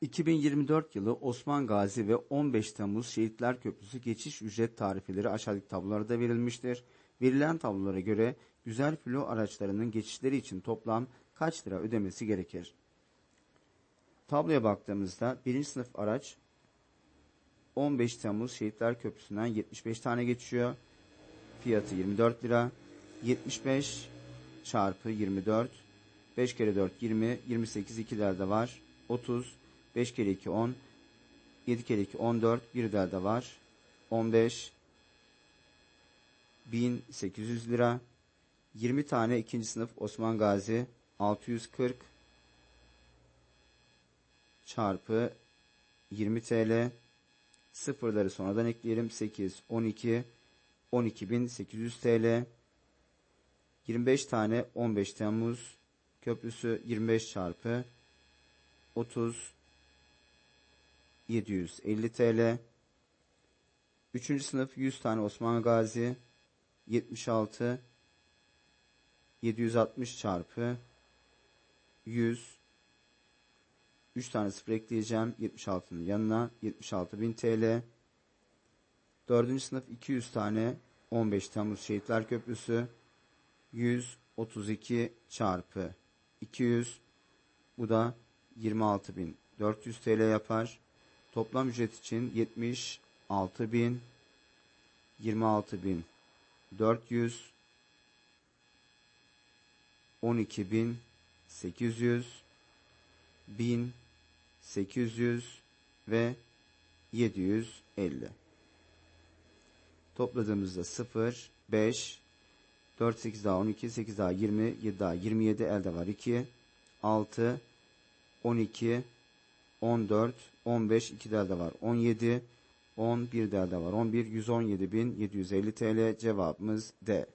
2024 yılı Osman Gazi ve 15 Temmuz Şehitler Köprüsü geçiş ücret tarifeleri aşağıdaki tablolarda verilmiştir. Verilen tablolara göre güzel filo araçlarının geçişleri için toplam kaç lira ödemesi gerekir? Tabloya baktığımızda birinci sınıf araç 15 Temmuz Şehitler Köprüsü'nden 75 tane geçiyor. Fiyatı 24 lira. 75 çarpı 24 5 kere 4 20 28 2'lerde var. 30 5 kere 2 10 7 kere 2 14 bir de var. 15 1800 lira. 20 tane ikinci sınıf Osman Gazi. 640 çarpı 20 TL sıfırları sonradan ekleyelim. 8 12 12800 TL 25 tane 15 Temmuz. Köprüsü 25 çarpı 30 750 TL 3. sınıf 100 tane Osman Gazi 76 760 çarpı 100 3 tane sıfır ekleyeceğim 76'nın yanına 76.000 TL 4. sınıf 200 tane 15 Temmuz Şehitler Köprüsü 132 çarpı 200 bu da 26.400 TL yapar. Toplam ücret için 76.000 26.400 12.800 1800 ve 750. Topladığımızda 0, 5, 4, 8 daha 12, 8 daha 20, 7 daha 27, elde var 2, 6, 12, 14, 15, 2 elde var 17, 11 elde var 11, 117.750 TL cevabımız D.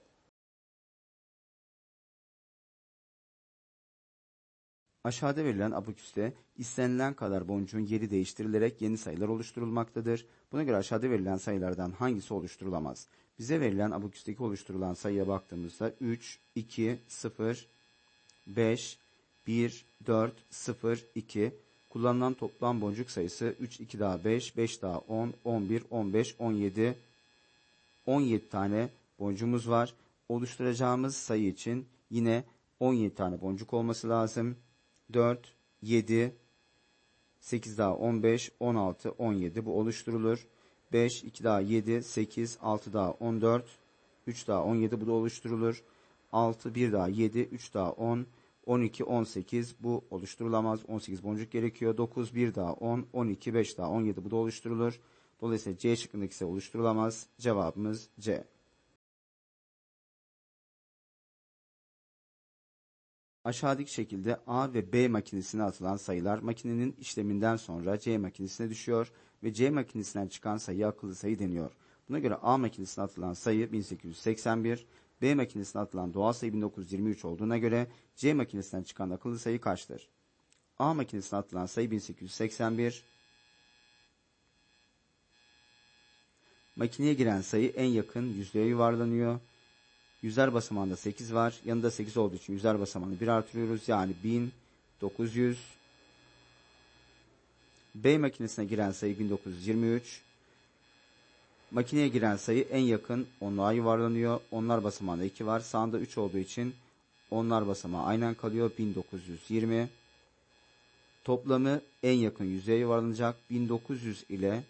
Aşağıda verilen abaküste istenilen kadar boncuğun yeri değiştirilerek yeni sayılar oluşturulmaktadır. Buna göre aşağıda verilen sayılardan hangisi oluşturulamaz? Bize verilen abaküsteki oluşturulan sayıya baktığımızda 3, 2, 0, 5, 1, 4, 0, 2. Kullanılan toplam boncuk sayısı 3, 2 daha 5, 5 daha 10, 11, 15, 17. 17 tane boncuğumuz var. Oluşturacağımız sayı için yine 17 tane boncuk olması lazım. 4, 7, 8 daha 15, 16, 17 bu oluşturulur. 5, 2 daha 7, 8, 6 daha 14, 3 daha 17 bu da oluşturulur. 6, 1 daha 7, 3 daha 10, 12, 18 bu oluşturulamaz. 18 boncuk gerekiyor. 9, 1 daha 10, 12, 5 daha 17 bu da oluşturulur. Dolayısıyla C şıkkındaki ise oluşturulamaz. Cevabımız C. Aşağıdaki şekilde A ve B makinesine atılan sayılar makinenin işleminden sonra C makinesine düşüyor ve C makinesinden çıkan sayı akıllı sayı deniyor. Buna göre A makinesine atılan sayı 1881, B makinesine atılan doğal sayı 1923 olduğuna göre C makinesinden çıkan akıllı sayı kaçtır? A makinesine atılan sayı 1881, makineye giren sayı en yakın yüzdeye yuvarlanıyor. Yüzler basamağında 8 var. Yanında 8 olduğu için yüzler basamağını 1 artırıyoruz. Yani 1900. B makinesine giren sayı 1923. Makineye giren sayı en yakın onluğa yuvarlanıyor. Onlar basamağında 2 var. Sağında 3 olduğu için onlar basamağı aynen kalıyor. 1920. Toplamı en yakın yüzeye yuvarlanacak. 1900 ile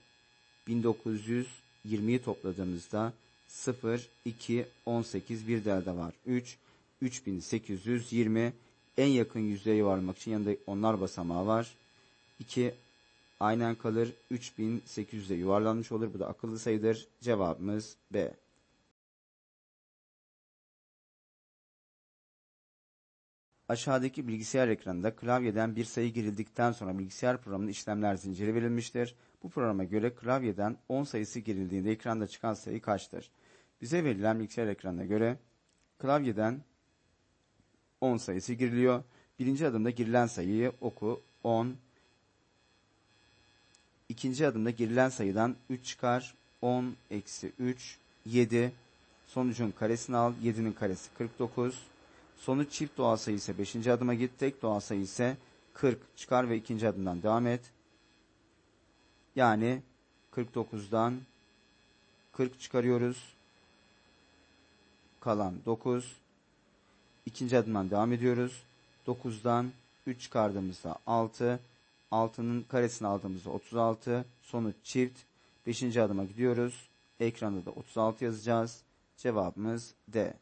1920'yi topladığımızda 0, 2, 18 bir delde var. 3, 3820 en yakın yüzdeye varmak için yanında onlar basamağı var. 2 aynen kalır. 3800'de yuvarlanmış olur. Bu da akıllı sayıdır. Cevabımız B. Aşağıdaki bilgisayar ekranında klavyeden bir sayı girildikten sonra bilgisayar programının işlemler zinciri verilmiştir. Bu programa göre klavyeden 10 sayısı girildiğinde ekranda çıkan sayı kaçtır? Bize verilen bilgisayar ekranına göre klavyeden 10 sayısı giriliyor. Birinci adımda girilen sayıyı oku 10. İkinci adımda girilen sayıdan 3 çıkar. 10 eksi 3 7. Sonucun karesini al. 7'nin karesi 49. Sonuç çift doğal sayı ise 5. adıma git. Tek doğal sayı ise 40 çıkar ve ikinci adımdan devam et. Yani 49'dan 40 çıkarıyoruz. Kalan 9. İkinci adımdan devam ediyoruz. 9'dan 3 çıkardığımızda 6. 6'nın karesini aldığımızda 36. Sonuç çift. 5. adıma gidiyoruz. Ekranda da 36 yazacağız. Cevabımız D.